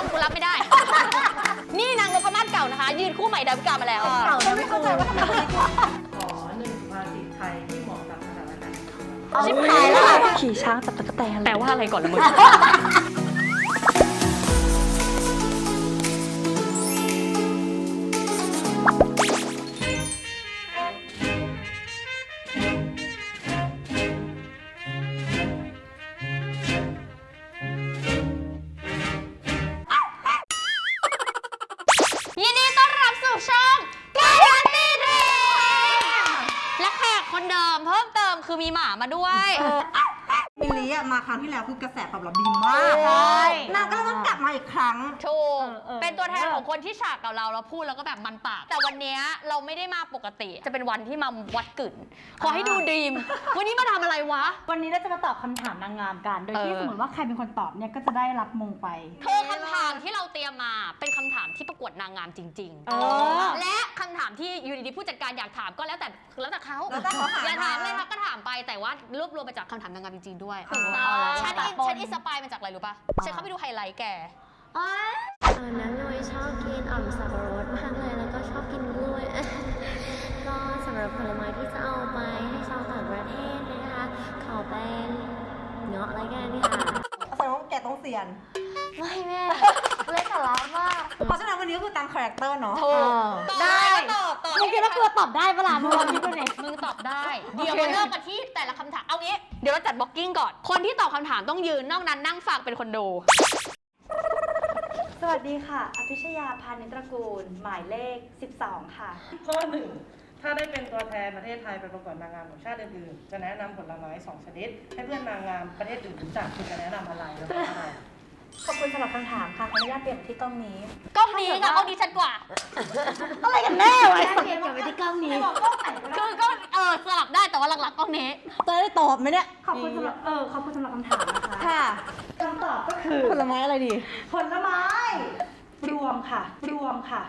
ป้อมกูรับไม่ได้ นี่นางนพมาศเก่านะคะ ยืนคู่ใหม่ดาวิกามาแล้ว เก่าจะไม่เข้าใจว่าทำไมขอหนึ่งสุภาษิตไทยที่เหมาะกับสถานการณ์ ชิบหายแล้ว ขี่ช้างจับตะกแตนแปลว่าอะไรก่อนละมึง เดิมเพิ่มเติมคือมีหมามาด้วย มิลลีอะมาครั้งที่แล้วคือกระแสตอบรับดีมากใช่ นางก็เลยต้องกลับมาอีกครั้ง ถูก เออเออเป็นตัวแทนของคนที่ฉากกับเราเราพูดแล้วก็แบบมันปาก แต่วันเนี้ยเราไม่ได้มาปกติ จะเป็นวันที่มาวัดกึ่น ขอให้ดูดีม วันนี้มาทำอะไรวะ วันนี้เราจะมาตอบคำถามนางงามกัน โดยที่เออ สมมติว่าใครเป็นคนตอบเนี่ยก็จะได้รับมงไป เธอคำถามที่เราเตรียมมาเป็นคำถามที่ประกวดนางงามจริง เออและคำถามที่อยู่ดีๆผู้จัดการอยากถามก็แล้วแต่แล้วแต่เขาแล้วแต่เขาถาม อยากถามมาเลยนะก็ถามไปแต่ว่ารวบรวมมาจากคำถามนางงามจริงๆด้วยถูกต้อง ฉันอินปนฉันอินสปายมาจากอะไรรู้ป่ะ ฉันเข้าไปดูไฮไลท์แกตอนนั้นหนุยชอบกินอ่อมสับปะรดมากเลยแล้วก็ชอบกินกล้วย ก็สำหรับผลไม้ที่จะเอาไปให้ชาวต่างประเทศเนี่ยนะคะ ขอเป็นเงาะอะไรกันค่ะ แสดงว่าแกต้องเซียน ไม่แม่เล่นกับเรามากเพราะฉะนั้นวันนี้ก็คือตามคาแรคเตอร์เนาะ ถูกได้ ตอบตอบมึงคิดว่ากูตอบได้ปะล่ะมึงลองคิดดูหน่อย มึงตอบได้ เดี๋ยวมาเริ่มกันที่แต่ละคำถาม เอางี้ เดี๋ยวเราจัดบล็อกกิ้งก่อน คนที่ตอบคำถามต้องยืน นอกนั้นนั่งฟังเป็นคนดู สวัสดีค่ะ อภิชยาพานิตระกูล หมายเลข 12 ค่ะ ข้อหนึ่งถ้าได้เป็นตัวแทนประเทศไทยไปประกวดนางงามของชาติอื่นๆ จะแนะนำผลไม้สองชนิด ให้เพื่อนนางงามประเทศอื่นรู้จักคุณจะแนะนำอะไรแล้วก็อะไร ขอบคุณสำหรับคำถามค่ะ ขออนุญาตเปลี่ยนที่กล้องนี้กล้อง นี้กับกล้องนี้ชัดกว่า อะไรกันแน่วะเปลี่ยนกลับไปที่กล้องนี้คือก็เออสลับได้แต่ว่าหลักๆกล้องนี้จะได้ตอบไหมเนี่ย ขอบคุณสำหรับเออขอบคุณสำหรับคำถามนะคะค่ะคำตอบก็คือผลไม้อะไรดี ผลไม้รวมค่ะรวมค่ะ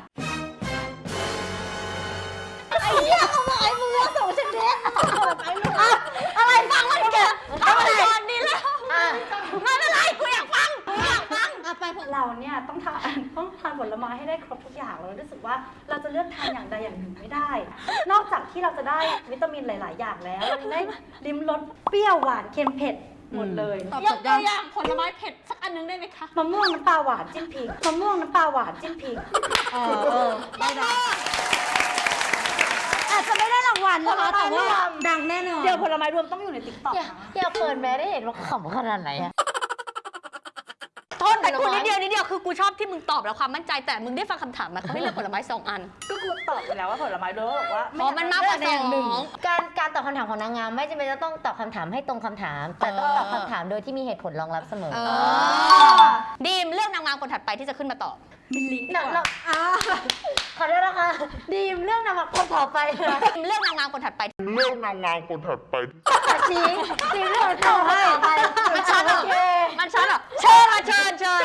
อะไรฟังมันเกิดทำอะไรก่อนดีแล้วไม่เป็นไรกูอยากฟังกูอยากฟังเราเนี่ยต้องทานต้องทานผลไม้ให้ได้ครบทุกอย่างเรารู้สึกว่าเราจะเลือกทานอย่างใดอย่างหนึ่งไม่ได้ นอกจากที่เราจะได้วิตามินหลาย ๆ อย่างแล้วเรายังได้ลิ้มรสเปรี้ยวหวานเค็มเผ็ดหมดเลยตอบยกตัวอย่างผลไม้เผ็ดสักอันนึงได้ไหมคะมะม่วงน้ำปลาหวานจิ้มพริกมะม่วงน้ำปลาหวานจิ้มพริกเออเออได้ได้อาจจะไม่ได้รางวัลนะคะแต่ว่าดังแน่นอนเดี๋ยวผลไม้รวมต้องอยู่ในติ๊กต็อกอยากอยากเปิดแม่ได้เห็นว่าขำขนาดไหนอะ โทษแต่กูนิดเดียวนิดเดียวคือกูชอบที่มึงตอบแล้วความมั่นใจแต่มึงได้ฟังคำถามไหมเขาให้เลือกผลไม้สองอัน ก็กูตอบไปแล้วว่าผลไม้รวมบอกว่าเพราะมันมากกว่าสอง การการตอบคำถามของนางงามไม่จำเป็นจะต้องตอบคำถามให้ตรงคำถาม แต่ต้องตอบคำถามโดยที่มีเหตุผลรองรับเสมอเออดีมเลือกนางงามคนถัดไปที่จะขึ้นมาตอบ มิลลิเราเราขอโทษนะคะดีมเรื่องนำมาคนต่อไปค่ะเลือกนางงามคนถัดไปเลือกนางงามคนถัดไป ชี้ดีมเรื่องต่อไปมันชัดเหรอมันชัดเหรอเชิญมาเชิญเชิญ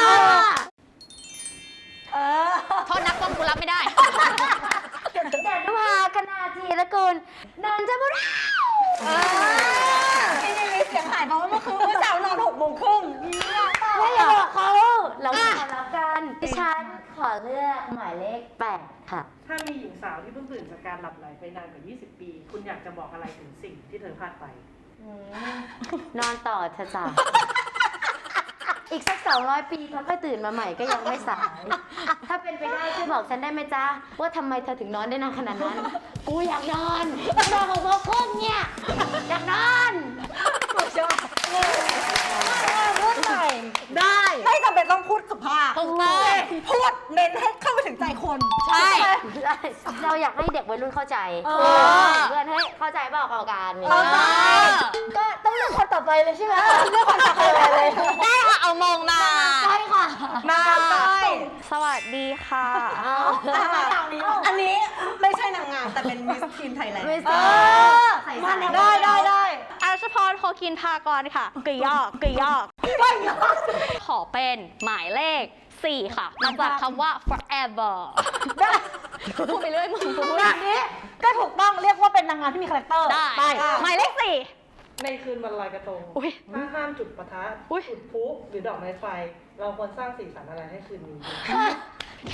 เออโทษนักกล้องกูรับไม่ได้ เดชภาคณาจีละกุลนันทบุรีที่นี่มีเสียงหายเพราะว่าเมื่อคืนเมื่อเช้านอนหกโมงครึ่งไม่อย่าบอกเขาเรามีความลับกันดิฉันขอเลือกหมายเลขแปดค่ะ ถ้ามีหญิงสาวที่เพิ่งตื่นจากการหลับไหลไปนานกว่า 20 ปี คุณอยากจะบอกอะไรถึงสิ่งที่เธอพลาดไป นอนต่อเถอะจ้ะ อีกสักสองร้อยปีเขาก็ตื่นมาใหม่ก็ยังไม่สาย ถ้าเป็นไปได้ช่วยบอกฉันได้ไหมจ๊ะ ว่าทำไมเธอถึงนอนได้นานขนาดนั้น กูอยากนอนนอนของโมงครึ่งเนี่ย อยากนอนพูดใหม่ ได้ไม่จำเป็นต้องพูดสุภาพถูกต้องพูดเน้นให้เข้าไปถึงใจคน ใช่ เราอยากให้เด็กวัยรุ่นเข้าใจเออ เพื่อนให้เข้าใจเปล่ากรรมการเข้าใจ ก็ต้องเลือกคนต่อไปเลยใช่ไหมเรื่องความสัมพันธ์เลย ได้ค่ะเอามองมาใช่ค่ะมาได้สวัสดีค่ะ อันนี้ไม่ใช่นางงามแต่เป็นมิสทีมไทยแลนด์ ไม่ใช่มาได้ได้ได้อา ชพรโคกินทากรค่ะกึยอกกึยอก ขอเป็นหมายเลข 4 ค่ะมาจากคำว่า forever ได้พูดไปเรื่อยมึงกูพูดแบบนี้ก็ถูกต้องเรียกว่าเป็นนางงามที่มีคาแรคเตอร์ได้ไปหมายเลข 4ในคืนวันลอยกระทงอุ๊ยถ้าห้ามจุดประทัดอุ๊ยจุดพลุหรือดอกไม้ไฟ เราควรสร้างสีสันอะไรให้คืนนี้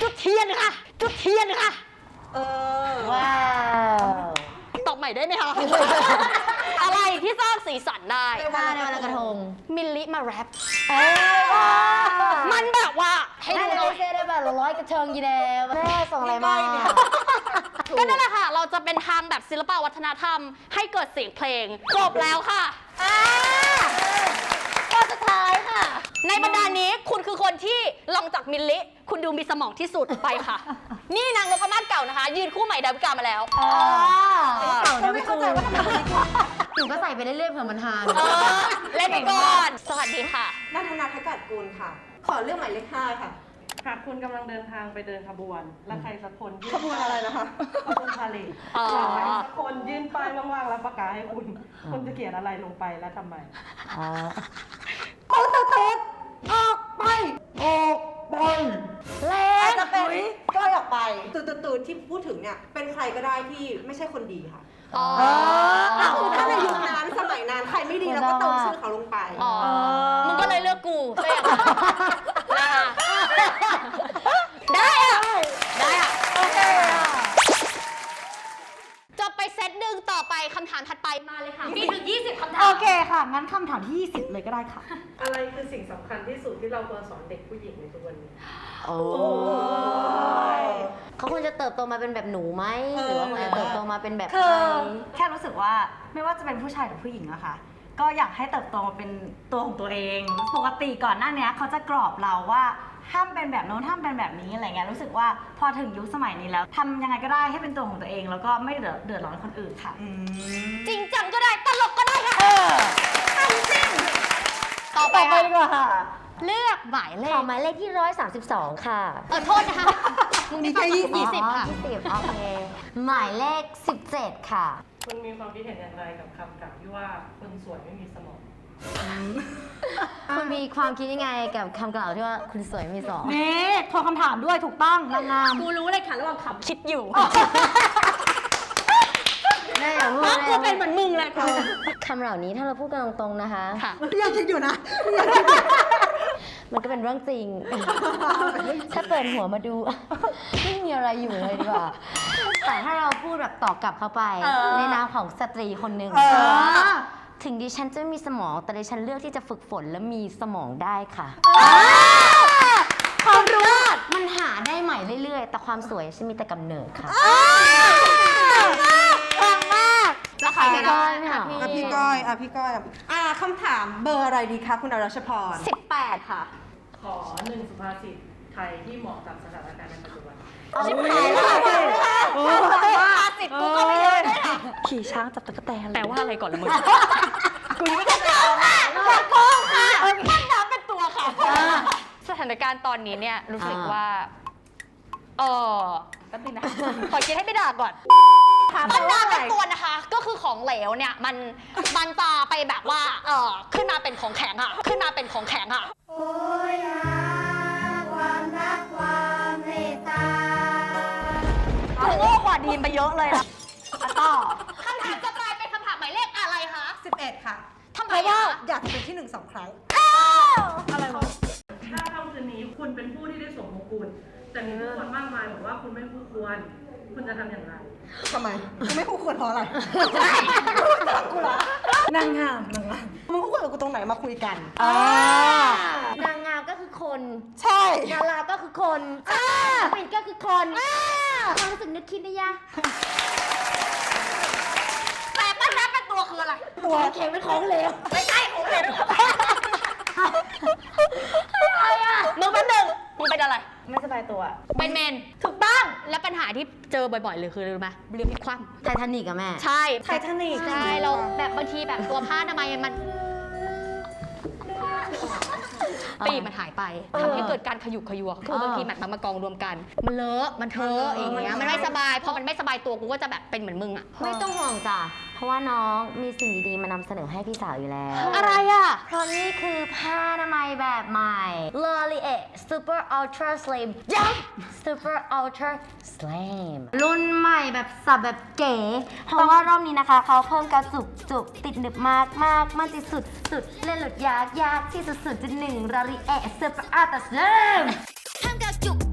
จุดเทียนค่ะ จุดเทียนค่ะ เออ ว้าว ตอบใหม่ได้ไหมคะอะไรที่ สร้างสีสันได้ถ้าในวันลอยกระทง มิลลิมาแรปเอ้ยว้าวมันแบบว่าให้ให้ดูดูหน่อยเซ่ได้แบบร้อยกระเทงยีแดงแม่ส่งอะไรมาก็นั่นแหละค่ะ เราจะเป็นทางแบบศิลปวัฒนธรรม ให้เกิดเสียงเพลงจบแล้วค่ะข้อสุดท้ายค่ะ ในบรรดานี้คุณคือคนที่ลองจากมิลลิ คุณดูมีสมองที่สุดไปค่ะ นี่นางนพมาศเก่านะคะ ยืนคู่ใหม่ดาวิกามาแล้วอ๋อเก่านะไม่เข้าใจว่าทำไมคนนี้ หนูก็ใส่ไปเรื่อยๆเผื่อมันทานเออเล่นไปก่อน สวัสดีค่ะ นัทนาทกัดกุลค่ะ ขอเรื่องหมายเลขห้าค่ะ หากคุณกำลังเดินทางไปเดินขบวน และใครสักคนยื่ขบวนอะไรนะคะ ขบวนพาเลทอ๋อแล้วใครสักคนยื่นป้ายว่างๆ แล้วประกาศให้คุณ คุณจะเขียนอะไรลงไปและทำไม อ๋อโต๊ะโต๊ะโต๊ะออกไปออกไปแรอาจงจะเป็นก้อยออกไปตูดตูดๆที่พูดถึงเนี่ย เป็นใครก็ได้ที่ไม่ใช่คนดีค่ะ อ๋ออะคือถ้าในยุคนั้นสมัยนั้นใครไม่ดีเราก็เติมชื่อเขาลงไป อ๋อมึงก็เลยเลือกกูใช่ไหมนะคะได้อะ เซตหนึ่งต่อไปคำถามถัดไปมาเลยค่ะ มีถึง 20คำถาม โอเคค่ะ งั้นคำถามที่ 20 เลยก็ได้ค่ะ อะไรคือสิ่งสำคัญที่สุดที่เราควรสอนเด็กผู้หญิงในทุกวันนี้ โอ้เขาควรจะเติบโตมาเป็นแบบหนูไหมหรือว่าควรจะเติบโตมาเป็นแบบคืใคอร แค่รู้สึกว่าไม่ว่าจะเป็นผู้ชายหรือผู้หญิงอะค่ะ ก็อยากให้เติบโตมาเป็นตัวของตัวเอง ปกติก่อนหน้าเนี้ยเขาจะกรอบเราว่า ห้ามเป็นแบบโน้นห้ามเป็นแบบนี้อะไรเงี้ยรู้สึกว่าพอถึงยุคสมัยนี้แล้วทำยังไงก็ได้ให้เป็นตัวของตัวเอง แล้วก็ไม่เดือดเดือดร้อนคนอื่นค่ะ จริงจังก็ได้ตลกก็ได้ค่ะทำจริงต่อไปต่อไปค่ะดีกว่าค่ะ เลือกหมายเลขอขหมายเลขที่ 132 ค่ะเออโทษนะคะมึงมีแค่ยี่สิบค่ะ ยี่สิบโอเค หมายเลข 17 ค่ะ คุณมีความคิดเห็นอย่างไรกับคำกล่าวที่ว่าคนสวยไม่มีสมอง คุณมีความคิดยังไงกับคำกล่าวที่ว่าคุณสวยมีสองนี่โทรคำถามด้วยถูกต้องนางงาม กูรู้เลยค่ะระหว่างขำคิดอยู่แม่อย่าพูดเพราะกูแม่เป็นเหมือนมึงแหละค่ะคำเหล่านี้ถ้าเราพูดกันตรงๆนะคะ ค่ะ ยังคิดอยู่นะมันก็เป็นเรื่องจริง ถ้าเปิดหัวมาดู ไม่มีอะไรอยู่เลยดีกว่า แต่ถ้าเราพูดแบบตอบกลับเข้าไป เออ ในนามของสตรีคนหนึ่งเออ ถึงดิฉันจะไม่มีสมอง แต่ดิฉันเลือกที่จะฝึกฝนและมีสมองได้ค่ะ ความรู้มันหาได้ใหม่เรื่อยๆ แต่ความสวยฉันมีแต่กำเนิดค่ะ ฟังมากแล้วใครพี่กันก้นะอยไม่เหรอ อะพี่ก้อยอะพี่ก้อยอะคำถามเบอร์อะไรดีคะคุณอรัชพรสิบแปดค่ะ ขอหนึ่งสุภาษิตไทยที่เหมาะกับสถานการณ์ในปัจจุบัน ชิบหายแล้วค่ะสิบกูก็ไม่เยอะด้วยค่ะขี่ช้างจับตะกแตนแปลว่าอะไรก่อนละมึงกูไม่ได้จะค่ะจะโกงค่ะตั้งน้ำเป็นตัวค่ะ สถานการณ์ตอนนี้เนี่ยรู้สึกว่าเออแป๊บนึงนะ ขอคิดให้ไม่ด่าก่อนต้นน้ำเป็นตัวนะคะ ก็คือของเหลวเนี่ยมันมันจะไปแบบว่า เออขึ้นมาเป็นของแข็งค่ะ ขึ้นมาเป็นของแข็งค่ะ โอ้โง่กว่า ดีมไปเยอะเลยนะต่อคำถามจะกลายเป็นคำถามหมายเลขอะไรคะ 11 ค่ะ ทำไมเพราะว่าอะ อยากจะเป็นที่หนึ่งสองครั้ง อะไรวะ ถ้าค่ำคืนนี้คุณเป็นผู้ที่ได้สวมมงกุฎแต่มีผู้คนมากมายบอกว่าคุณไม่คู่ควร คุณจะทำอย่างไร ทำไมกูไม่คู่ควรเพราะอะไรกูเหรอนางงามนางงาม มึงคู่ควรกับกูตรงไหนมาคุยกันนางงามก็คือคน ใช่ ดาราก็คือคนศิลปินก็คือคนความรู้สึกนึกคิดได้ยะแต่ต้นน้ำเป็นตัวคืออะไรตัวแข็งเป็นของเหลวไม่ใช่ของเหลวอะไรอะมึงเป็นหนึ่งมึงเป็นอะไร ไม่สบายตัว เป็นเมน ถูกต้อง และปัญหาที่เจอบ่อยๆเลยคืออะไรรู้ไหมเรือพลิกคว่ไททานิกอะแม่ำใช่ ไททานิก ใช่ เราแบบบางทีแบบตัวผ้าทำไมยมัน ปีกมันหายไปทำให้เกิดการขยุกขยัวคือบางทีแบบมันมากองรวมกัน มันเลอะมันเทอะอย่างเงี้ยมันไม่สบายพอมันไม่สบายตัวกูก็จะแบบเป็นเหมือนมึงอะไม่ต้องห่วงจ้ะเพ ราะว่าน้องมีสิ่งดีๆ มานำเสนอให้พี่สาวอยู่แล้ว อะไรอะ เพราะนี่คือผ้าอนามัยแบบใหม่ l o r i e Super Ultra Slim ย้ำ Super Ultra Slim รุ่นใหม่แบบสับแบบเก๋ เพราะว่ารอบนี้นะคะเขาเพิ่มกระจุกจุกติดหนึบมากมากมันติดสุดสุดเล่นหลุดยากยากที่สุดสุดจะหนึ่ง l o r i e Super Ultra Slim ห้ามกระจุก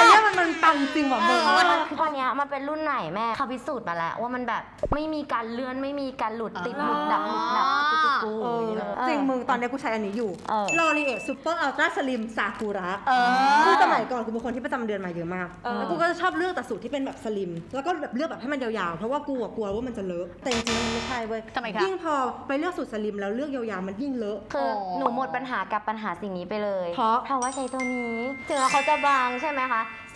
อันเนี้ยมันมันปังจริงว่ะมึงคือตอนเนี้ยมันเป็นรุ่นไหนแม่เขาพิสูจน์มาแล้ว ว่ามันแบบไม่มีการเลื่อนไม่มีการหลุดติดหลุดดับหลุดดับกุกกูเออ จริงมึงตอนเนี้ยกูใช้อันนี้อยู่เออ ลอรีเอซูเปอร์อัลตร้าสลิมซากุระคือสมัยก่อนกูเป็นคนที่ประจำเดือนมาเยอะมากแล้วกูก็จะชอบเลือกแต่สูตรที่เป็นแบบสลิม แล้วก็แบบเลือกแบบให้มันยาวๆ เพราะว่ากูอะกลัวว่ามันจะเลอะ แต่จริงๆมันไม่ใช่เว้ยทำไมคะ ยิ่งพอไปเลือกสูตรสลิมแล้วเลือกยาวๆมันยิ่งเลอะ คืออ๋อหนูหมดปัญหากับปัญหาสิ่งนี้ไปเลยเพราะ เพราะว่าใช้ตัวนี้ ถึงแม้เขาจะบางใช่ไหมคะ0.1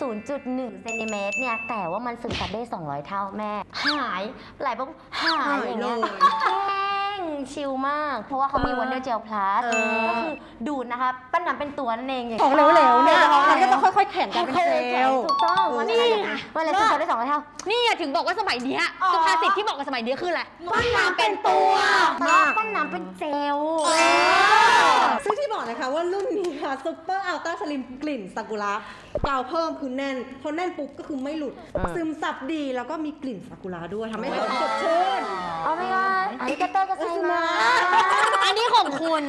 เซนติเมตรเนี่ยแต่ว่ามันซึมซับได้ 200 เท่าแม่ หายไหลปุ๊บหายอย่างเงี้ยหายเลยแห้ งชิลมาก เพราะว่าเขามีวันเดอร์เจลพลัสเออก็คือดูดนะคะปั้นน้ำเป็นตัวนั่นเองอย่างของเหลวๆเนี่ยมันก็จะค่อยๆแข็งกันเป็นเซลล์ถูกต้องเออวันนี้มันเลยซึมซับได้200เท่านี่อะถึงบอกว่าสมัยเนี้ยสุภาษิตที่บอกกับสมัยเนี้ยคืออะไรปั้นน้ำเป็นตัวมากปั้นน้ำเป็นเจลซึ่งที่บอกนะคะว่ารุ่นนี้ค่ะซูเปอร์อัลตร้าสลิมกลิ่นซากุระกาวเพิ่มคือแน่นพอแน่นปุ๊บก็คือไม่หลุดอืมซึมซับดีแล้วก็มีกลิ่นซากุระด้วยทำให้ผมสดชื่นโอ้ my god อาริกาโตกัไซมาอันนี้ของคุณ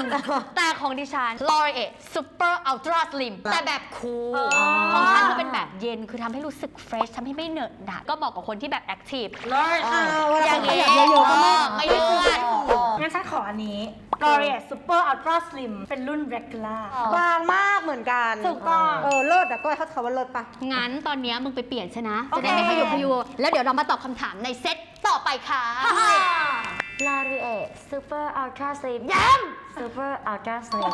แต่ของดิฉัน L'Oreal Super Ultra Slim แต่แบบคูลของฉันคือเป็นแบบเย็นคือทำให้รู้สึกเฟรชทำให้ไม่เหนอะหนะก็เหมาะกับคนที่แบบแอคทีฟอ่าเวลาอย่างขนี้ยับเยอะๆก็ไม่ไม่เลื่อนงั้นฉันขออันนี้ L'Oreal Super Ultra Slim เป็นรุ่น regular บางมากเหมือนกันถูกต้องเออเลิศอะก้อยเขาคำว่าเลิศปะงั้นตอนเนี้ยมึงไปเปลี่ยนใช่นะโอจะเคได้ไม่ขยุกขยูแล้วเดี๋ยวเรามาตอบคำถามในเซตต่อไปค่ะ ลารีเอซูเปอร์อัลตร้าสลิมย้ำซูเปอร์อัลตร้าสลิม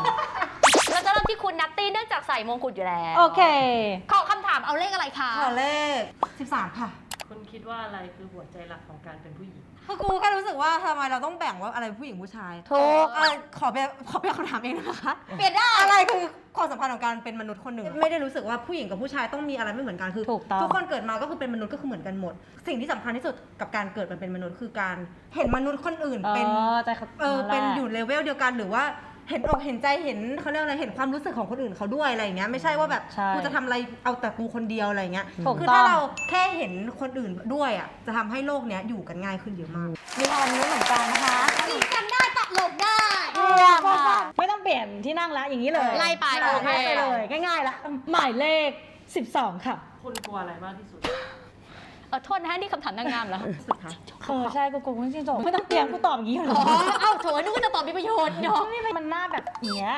เราจะเริ่มที่คุณนัตตี้เนื่องจากใส่มงกุฎอยู่แล้วโอเค ขอคำถามเอาเลขอะไรคะ ขอเลข 13 ค่ะ คุณคิดว่าอะไรคือหัวใจหลักของการเป็นผู้หญิง คือกูแค่รู้สึกว่าทำไมเราต้องแบ่งว่าอะไรผู้หญิงผู้ชายถูกอะไรขอเป็นขอเป็นคำถามเองนะคะเปลี่ยนได้ อะไรคือความสัมพันธ์ของการเป็นมนุษย์คนหนึ่ง ไม่ได้รู้สึกว่าผู้หญิงกับผู้ชายต้องมีอะไรไม่เหมือนกันคือถูกต้อง ทุกคนเกิดมาก็คือเป็นมนุษย์ก็คือเหมือนกันหมด สิ่งที่สำคัญที่สุดกับการเกิดมาเป็นมนุษย์คือการเห็นมนุษย์คนอื่นเป็นใจเขาเออนั่นแหละเป็นอยู่เลเวลเดียวกันหรือว่า เห็นอกเห็นใจเห็นเขาเรียกอะไรเห็นความรู้สึกของคนอื่นเขาด้วยอะไรอย่างเงี้ยไม่ใช่ว่าแบบใช่กูจะทำอะไรเอาแต่กูคนเดียวอะไรอย่างเงี้ยถูกคือต้องถ้าเราแค่เห็นคนอื่นด้วยอะจะทำให้โลกเนี้ยอยู่กันง่ายขึ้นเยอะมาก มีอันนี้เหมือนกันนะคะจริงกันได้ตัดหลบได้ เยี่ยมค่ะ ไม่ต้องเปลี่ยนที่นั่งแล้วอย่างนี้เลยไล่ไปไล่โอเคไปเลย ง่ายๆละหมายเลข 12 ค่ะ คุณกลัวอะไรมากที่สุด เออโทษนะนี่คำถามนางงามเหรอเออใช่กูกูจริงๆไม่ต้องเตรียมกูตอบอย่างนี้อยู่อ๋แล้อวเอ้าโถนึกว่าจะตอบมีประโยชน์เนาะมันหน้าแบบเนี้ย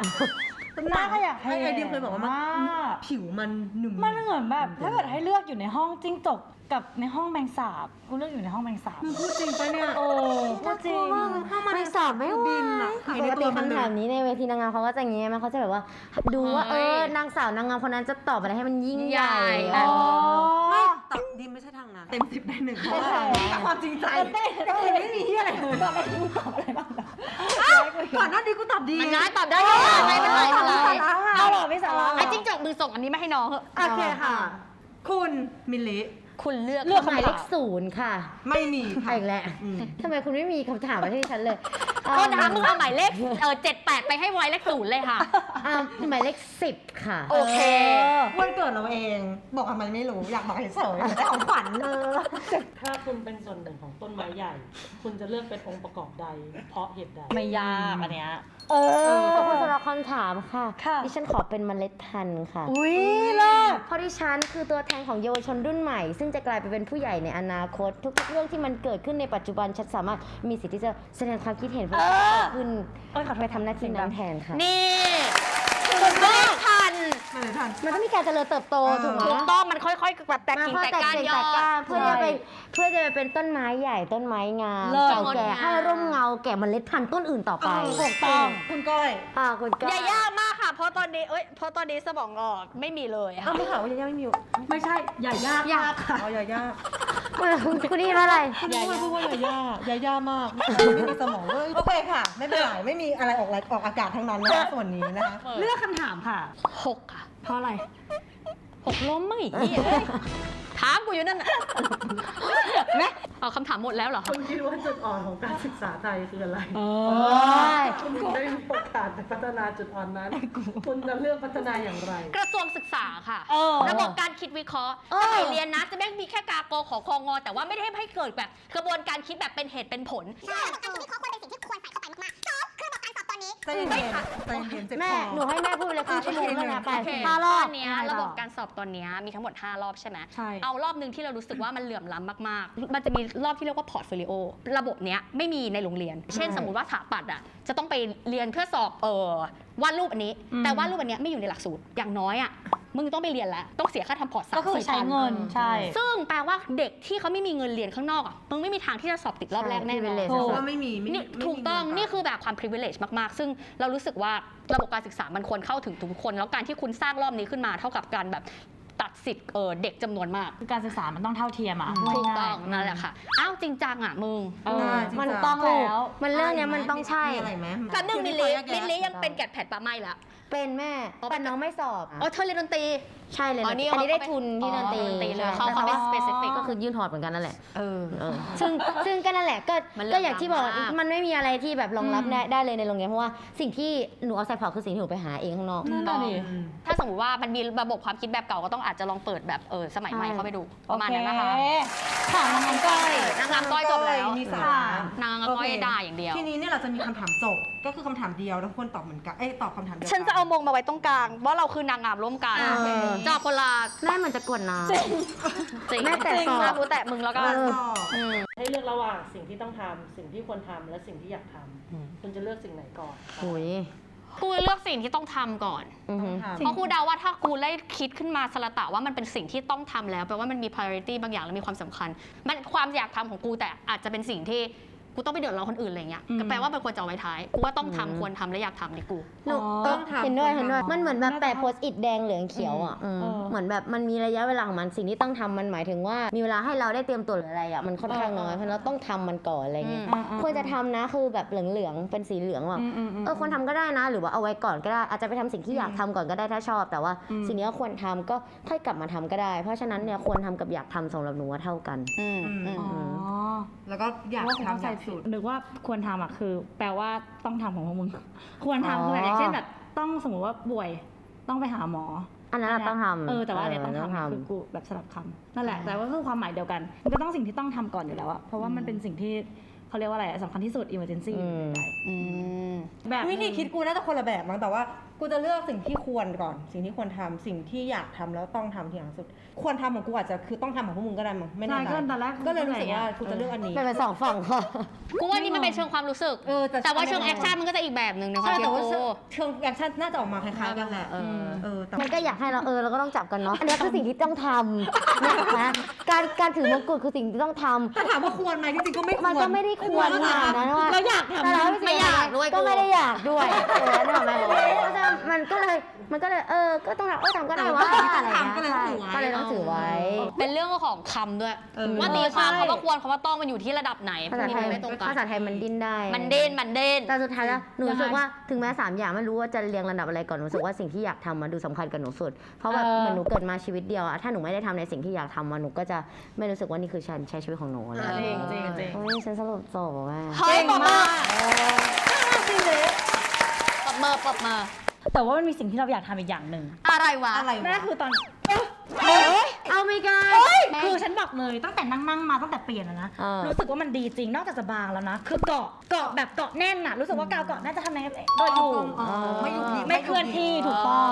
หน้าก็อยากให้ไอเดียเคยบอกว่ามันกผิวมันหนึ่งมันเหมือนแบบถ้าเกิดให้เลือกอยู่ในห้องจิ้งจก กับในห้องแมงสาบกูเลือกอยู่ในห้องแมงสาบมึงพูดจริงปะเนี่ยโอ้พูดจริงไม่สอบไม่ไหวบินอะปกติคำถามนี้ในเวทีนางงามเขาก็จะอย่างงี้ไหมเขาจะแบบว่า ดูว่าเอเฮ้ยอนางสาวนางงามคนนั้นจะตอบอะไรให้มันยิ่งใหญ่ใหญ่อ๋อไม่ตัดดินไม่ใช่ทางนั้นเต็มสิบได้หนึ่งเพราะว่าความจริงใจเต้นเต้นเออไม่มีที่อะไรเลยตอบอะไรกูตอบอะไรบ้างนะก่อนหน้านี้กูตอบดีมันง่ายตอบได้ยังไม่เป็นไรไม่เป็นไรเอาเหรอไม่สาระไอ้จิ้งจกมือส่งอันนี้มาให้น้องเถอะโอเคค่ะ คุณมิลลิ คุณเลือกเลือกหคำมายเลถาขศูนย์ค่ะ ไม่มีเอาค่ะ อีกแล้วอืม ทำไมคุณไม่มีคำถามมาที่ฉันเลย โทษนะคะมึงเอาหมายเลขเออเจ็ดแปดไปให้ไว้เลขศูนย์เลยค่ะ อ่าหมายเลขสิบค่ะ โอเค วันเกิดเราเอง บอกทำไมไม่รู้ อยากบอกเฉยๆอยากได้ของขวัญเออถ้าคุณเป็นส่วนหนึ่งของต้นไม้ใหญ่ คุณจะเลือกเป็นองค์ประกอบใด เพราะเหตุใด ไม่ยากอันเนี้ย เออ ขอบคุณสำหรับคำถามค่ะ ค่ะ ดิฉันขอเป็นเมล็ดพันธุ์ค่ะ อุ้ยเลิศ เพราะดิฉันคือตัวแทนของเยาวชนรุ่นใหม่ ซึ่งจะกลายไปเป็นผู้ใหญ่ในอนาคต ทุกๆเรื่องที่มันเกิดขึ้นในปัจจุบันฉันสามารถมีสิทธิ์ที่จะแสดงความคิดเห็นเพื่อให้เกิดขึ้นเอ้ยขอโทษ ไปทำหน้าที่นั้นแทนค่ะ นี่คุณเลือกทันมาเลยทัน มันต้องมีการเจริญเติบโตเออ ถูกไหมถูกต้องมันค่อยๆแบบแตกมากิ่งเพื่อแตกแตกก้านกิ่งยแตอกก้านด เพื่อจะไปเพื่อจะไปเป็นต้นไม้ใหญ่ต้นไม้งามเลิศ เก่าแก่งดงาม ให้ร่มเงาแก่เมล็ดพันธุ์ต้นอื่นต่อไปถูกต้องคุณก้อยอ่าคุณก็อย่ายากมากค่ะ เพราะตอนนี้เอ้ยเพราะตอนนี้สมองออกไม่มีเลยอะอ้าวไม่ข่าวว่ายาย่าไม่มีไม่ใช่ใหญ่ยากยากอ๋อยาย่าคุณ คุณได้ยินว่าอะไรคุณพูดพูดว่ายาย่ายาย่ามากไม่มีสมองเลยโอเคค่ะ ไม่เป็นไรไม่มีอะไรออกรายออกอากาศทั้งนั้นนะส่วนนี้นะคะเลือกคำถามค่ะ หกค่ะเพราะอะไรหกล้มมั้งอีกเอ้ยถามกูอยู่นั่นน่ะ แม่ เอาคำถามหมดแล้วเหรอคุณคิดว่าจุดอ่อนของการศึกษาไทยคืออะไรโอ้ย คุณถึงได้มีโอกาสไปพัฒนาจุดอ่อนนั้น คุณจะเลือกพัฒนาอย่างไร กระทรวงศึกษาค่ะ เออ ระบบการคิดวิเคราะห์เออ สมัยเรียนนะจะแม่งมีแค่กาโกขอคองอ แต่ว่าไม่ได้ให้เกิดแบบกระบวนการคิดแบบเป็นเหตุเป็นผล ใช่ระบบการคิดวิเคราะห์ควรเป็น ใจเย็นๆใจเย็นๆเจ็บแม่คอหนูให้แม่พูดเลยครึ่งชั่วโมงแล้วนะไปโอเคห้ารอบ ตอนเนี้ยระบบการสอบตอนเนี้ยมีทั้งหมด 5 รอบใช่ไหม ใช่ เอารอบหนึ่งที่เรารู้สึกว่ามันเหลื่อมล้ำมากๆ มันจะมีรอบที่เรียกว่าพอร์ตโฟลิโอ ระบบเนี้ยไม่มีในโรงเรียน เช่น สมมติว่าสถาปัตย์อะ จะต้องไปเรียนเพื่อสอบเออวาดรูปอันนี้แต่วาดรูปอันเนี้ยไม่อยู่ในหลักสูตร อย่างน้อยอะ มึงต้องไปเรียนแล้วต้องเสียค่าทำพอร์ตสามก็คือสี่ใช้พันเงินใช่ ซึ่งแปลว่าเด็กที่เขาไม่มีเงินเรียนข้างนอกอะมึงไม่มีทางที่จะสอบติดรอบแรกแน่นอน privilege เพราะว่าไม่มีไม่มีนี่ไม่มีถูกต้อง เงินี่คือแบบความ privilege มาก ๆ ซึ่งเรารู้สึกว่าระบบการศึกษามันควรเข้าถึงทุกคน แล้วการที่คุณสร้างรอบนี้ขึ้นมาเท่ากับการแบบตัดสิทธิ์เออเด็กจำนวนมากคือการศึกษามันต้องเท่าเทียมอะพูดถูกง่ายๆต้องนั่นแหละค่ะ อ้าวจริงจังอะมึง เออได้จริงๆ มันต้องแล้ว มันเรื่องเนี้ยมันต้องใช่ มีอะไรไหมกันหนึ่งมิลลิที่มิลลิเขาแกะยังเป็นแกดแพดปลาไหม้แล้ว เป็นแม่อ๋อ แต่น้องไม่สอบ อ๋อเธอเรียนดนตรี ใช่เลยอ๋อนะนี่อันนี้ได้เขาทุนที่ดนตรีอ๋อดนตรีเลยใช่เขาเขาเป็นแต่ว่ specific ก็คือยื่นพอร์ตเหมือนกันนั่นแหละเออ เออ ซึ่งซึ่งก็นั่นแหละก็มันเรื่องก็อย่างที่บอกดราม่ามัมันไม่มีอะไรที่แบบรองรับได้ได้เลยในโรงเรียนเพราะว่าสิ่งที่หนูเอาใส่พอร์ตคือสิ่งที่หนูไปหาเองข้างนอก นั่นน่ะดิอืมถ้าสมมติว่ามันมีระบบความคิดแบบเก่าก็ต้องอาจจะลองเปิดแบบเออสมัยใหม่ใช่เข้าไปดูประมาณนั้นนะคะโอเถามน้องก้อยนางงามก้อยจบแล้วมีสาค่ะระนางงามก้อยด่าอย่างเดียว ทีนี้เนี่ยเราจะมีคำถามจบก็คือคำถามเดียวแล้วทุกคนตอบเหมือนกัน เอ้ยตอบคำถามเดียวกัฉันจะเอามงมาไว้ตรงกลางว่าเราคือนางงามร่วมกันอ่าโอเคจะเอาคนละแม่เหมือนจะกวดน้ำ จริงแม่แตะจริงศอกนะกูแตะมึงแล้วก็เอออืม ให้เลือกระหว่างสิ่งที่ต้องทำสิ่งที่ควรทำและสิ่งที่อยากทำคุณจะเลือกสิ่งไหนก่อนโอ้ยกูเลือกสิ่งที่ต้องทำก่อน อือหือถามเพราะกูเดาว่าถ้ากูได้คิดขึ้นมาสละตะว่ามันเป็นสิ่งที่ต้องทำแล้วแปลว่ามันมี priority บางอย่างและมีความสำคัญ มันความอยากทำของกูแต่อาจจะเป็นสิ่งที่ กูต้องไปเดือดร้อนคนอื่นอะไรเงี้ยอืม ก็แปลว่ามันควรจะเอาไว้ท้ายกูว่าต้องทำควรทำและอยากทำดิกู หนูอ๋อเออต้องทำเห็นด้วยต้องทำเห็นด้วย มันเหมือนแบบน่าจะแปะโพสต์อิดแดงเหลืองเขียวอะอืมอืมเออ เหมือนแบบมันมีระยะเวลาของมันสิ่งที่ต้องทำมันหมายถึงว่า มีเวลาให้เราได้เตรียมตัวหรืออะไรอะมันค่อนข้างน้อยเพราะฉะนั้นเราต้องทำมันก่อนอะไรเงี้ยอืมควรจะทำนะคือแบบเหลืองๆเป็นสีเหลืองแบบอืมอืมม เออควรทำก็ได้นะ หรือว่าเอาไว้ก่อนก็ได้อาจจะไปทำสิ่งที่อยากทำก่อนก็ได้ถ้าชอบ แต่ว่าอืม สิ่งนี้ก็ควรทำก็ค่อยกลับมาทำก็ได้ เพราะฉะนั้นเนี่ยควรทำกับอยากทำสำหรับหนูว่าเท่ากัน อืมอืมอืมอ๋อ แล้วก็อยากว่าคุณทำเข้าใจอยากผิสุดดนึกว่าควรทำอะคือ แปลว่าต้องทำของพวกมึง ควรอ๋อทำคือแบบอย่างเช่นแบบต้องสมมติว่าป่วยต้องไปหาหมออันนั้นเราต้องทำเออแต่ว่าอันเนี้ยต้องเทำคือกูแบบสลับคำนั่นแหละ แต่ว่าคือความหมายเดียวกัน มันก็ต้องสิ่งที่ต้องทำก่อนอยู่แล้วอะเพราะว่ามันเป็นสิ่งที่เขาเรียกว่าอะไรอะสำคัญที่สุด emergency อืมอืมแบบวิธีคิดกูน่าจะคนละแบบมั้งแต่ว่า กูจะเลือกสิ่งที่ควรก่อน สิ่งที่ควรทำสิ่งที่อยากทำแล้วต้องทำที่หลังสุด ควรทำของกูอาจจะคือต้องทำของพวกมึงก็ได้มั้งไม่แน่ใช่ใจก็ตอนแรก ก็เลยรู้สึกว่ากูจะเลือกอันนี้เป็นเป็นสองฝั่งค่ะ กูว่านี่มันเป็นเชิงความรู้สึก เออแต่แต่ว่าเชิงแอคชั่นมันก็จะอีกแบบหนึ่งในควาใช่มคิดแต่ว่ากูเชิงแอคชั่นน่าจะออกมาคล้ายๆกันแหละเออเออแต่มันก็อยากให้เราเออเราก็ต้องจับกันเนาะอันนี้คือสิ่งที่ต้องทำนะคะการการถือมงกุฎคือสิ่งที่ต้องทำถ้าถามว่าควรไหมจริงๆก็ไม่ควรมันก็ไม่ได้ควรขนาดนั้นว่า เราอยากทำ แต่เราไม่อยากด้วยก็กูไม่ได้อยากด้วยเออนึกออกไหมเพราะฉะนั้นมันก็เลยมันก็เลยเออ ก็ต้องทำเออทำก็ได้ว่าอะไรอย่างเงี้ยก็เลยต้องถือไว้ก็เลยต้องถือไว้ เป็นเรื่องของคำด้วยเออว่าตีความใช่คำว่าควรคำว่าต้องมันอยู่ที่ระดับไหนภาษาไทยมันไม่ตรงกันภาษาไทยมันดิ้นได้ มันเด่นมันเด่นแต่สุดท้ายแล้วหนูรู้สึกว่าถึงแม้สามอย่างไม่รู้ว่าจะเรียงลำดับอะไรก่อนหนูรู้สึกว่าสิ่งที่อยากทำมันดูสำคัญกับหนูสุด เพราะแบบเออเหมือนหนูเกิดมาชีวิตเดียวอะถ้าหนูไม่ได้ทำในสิ่งที่อยากทำมาหนูก็จะไม่รู้สึกว่านี่คือฉันใช้ชีวิตของหนูอะไรอย่างจริเงี้งยจริงจริงโอ้ยฉันสรุปจบว่าเฮ้ยปรบมือปรบมือปรบมือ แต่ว่ามันมีสิ่งที่เราอยากทำอีกอย่างหนึ่งอะไรวะอะไร นั่นวะก็คือตอน เอาไม่กันคือฉันบอกเลยตั้งแต่นั่งนั่งๆมาตั้งแต่เปลี่ยนอะนะเออรู้สึกว่ามันดีจริงนอกจากจะบางแล้วนะ คือเกาะเกาะแบบเกาะแน่นอะรู้สึกว่ากาวเกาะน่าจะทำให้โดยอยู่ อ๋อไม่ยุบยิบไม่เคลื่อนที่ถูกต้อง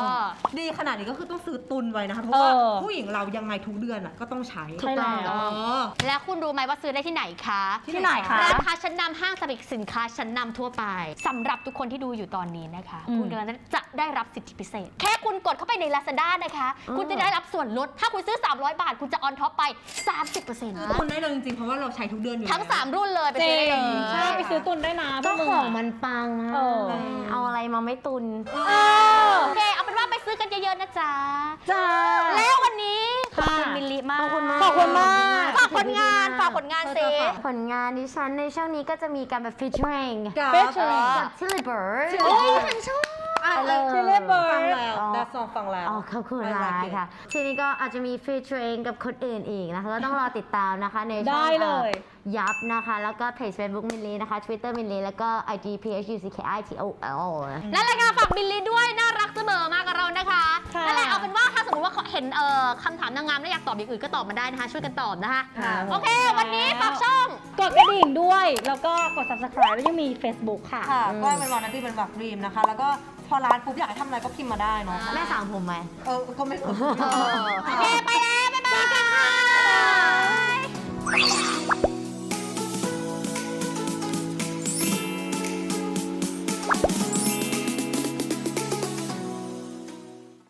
ดีขนาดนี้ก็คือต้องซื้อตุนไว้นะคะ เพราะว่าเออ ผู้หญิงเรายังไงทุกเดือนอะก็ต้องใช้ใช่แล้วเออ และคุณรู้ไหมว่าซื้อได้ที่ไหนคะ ที่ไหนคะ ร้านค้าชั้นนำห้างสรรพสินค้าชั้นนำทั่วไปสำหรับทุกคนที่ดูอยู่ตอนนี้นะคะ อืม คุณกำลังจะได้รับสิทธิพิเศษ แค่คุณกดเข้าไปใน Lazada นะคะ คุณจะได้รับส่วนลด ถ้าคุณซื้อ300 บาท คุณจะออนท็อปไป 30%ซื้อตุนได้เลยจริงๆ เพราะว่าเราใช้ทุกเดือนอยู่ทั้ง แล้ว 3 รุ่นเลยไปจซื้ริอได้งเลย ใช่ไปซื้อตุนได้นะเจ้าพวกของมึะมันปังมากเออ เอาอะไรมาไม่ตุนโอเค เอาเป็นว่าไปซื้อกันเยอะๆนะจ๊ะ จ้า แล้ววันนี้ขอบค่ะคุณมิลลิมาก ขอบคุณมาก ขอบคุณมาก ฝากผลงาน ฝากผลงานเซ ผลงานดิฉันในช่วงนี้ก็จะมีการแบบ featuring กับ featuring กับ Tilly Bird โอ้ยฉันชอบ อะไปเลยเชลเล่เบิร์ดฟังแล้วดาซองฟังแล้ว อ๋อขอบคุณ I หลาย like it ค่ะ ทีนี้ก็อาจจะมีฟีเจอริงกับคนอื่นอีกนะคะ ก็ต้องรอติดตามนะคะในช่องได้เลย อ่อยับนะคะ แล้วก็เพจ Facebook มินลีนะคะ Twitter มินลีแล้วก็ IG P H U C K I T O L นั่นแหละค่ะฝากบิลลี่ด้วยน่ารักเสมอมากกับเรานะคะค่ะ นั่นแหละเอาเป็นว่าถ้าสมมติว่าเห็นเอ่อคำถามนางงามแล้วอยากตอบอย่างอื่นก็ตอบมาได้นะคะ ช่วยกันตอบนะคะ ค่ะ โอเค วันนี้ฝากช่อง กดกระดิ่งด้วย แล้วก็กด subscribe แล้วยังมี Facebook ค่ะ ค่ะ ก็เป็นวันนั้นที่เป็นบักรีมนะคะ แล้วก็พ พอร้านปุ๊บอยากทำอะไรก็พิมมาได้เนาะแม่สั่งผมไหมเออก็ไม่รู้ โอเคไปแล้ว บ๊ายบาย